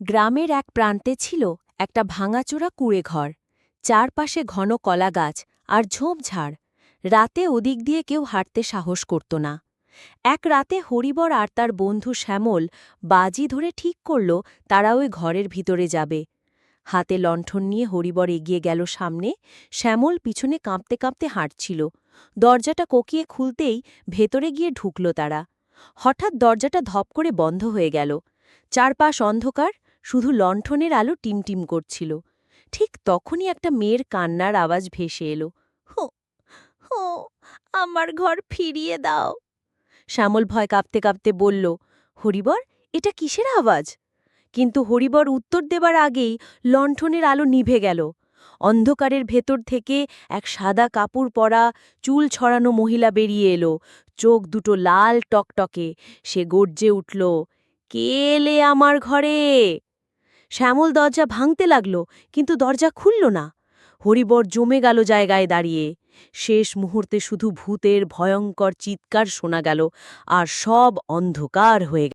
গ্রামের এক প্রান্তে ছিল একটা ভাঙাচোরা কুঁড়ে ঘর চারপাশে ঘন কলাগাছ আর ঝোপঝাড়। রাতে ওদিক দিয়ে কেউ হাঁটতে সাহস করত না। এক রাতে হরিবর আর তার বন্ধু শ্যামল বাজি ধরে ঠিক করল তারা ওই ঘরের ভিতরে যাবে। হাতে লণ্ঠন নিয়ে হরিবর এগিয়ে গেল সামনে। শ্যামল পিছনে কাঁপতে কাঁপতে হাঁটছিল। দরজাটা কোকিয়ে খুলতেই ভেতরে গিয়ে ঢুকল তারা। হঠাৎ দরজাটা ধপ করে বন্ধ হয়ে গেল। চারপাশ অন্ধকার শুধু লণ্ঠনের আলো টিমটিম করছিল। ঠিক তখনই একটা মেয়ের কান্নার আওয়াজ ভেসে এলো। হো হো, আমার ঘর ফিরিয়ে দাও। শ্যামল ভয় কাঁপতে কাঁপতে বলল, হরিবর, এটা কিসের আওয়াজ? কিন্তু হরিবর উত্তর দেবার আগেই লণ্ঠনের আলো নিভে গেল। অন্ধকারের ভেতর থেকে এক সাদা কাপড় পরা চুল ছড়ানো মহিলা বেরিয়ে এলো। চোখ দুটো লাল টকটকে। সে গর্জে উঠল, কে এলে আমার ঘরে? শ্যামল দরজা ভাঙতে লাগল, কিন্তু দরজা খুলল না। হরিবর জমে গেল জায়গায় দাঁড়িয়ে। শেষ মুহূর্তে শুধু ভূতের ভয়ঙ্কর চিৎকার শোনা গেল, আর সব অন্ধকার হয়ে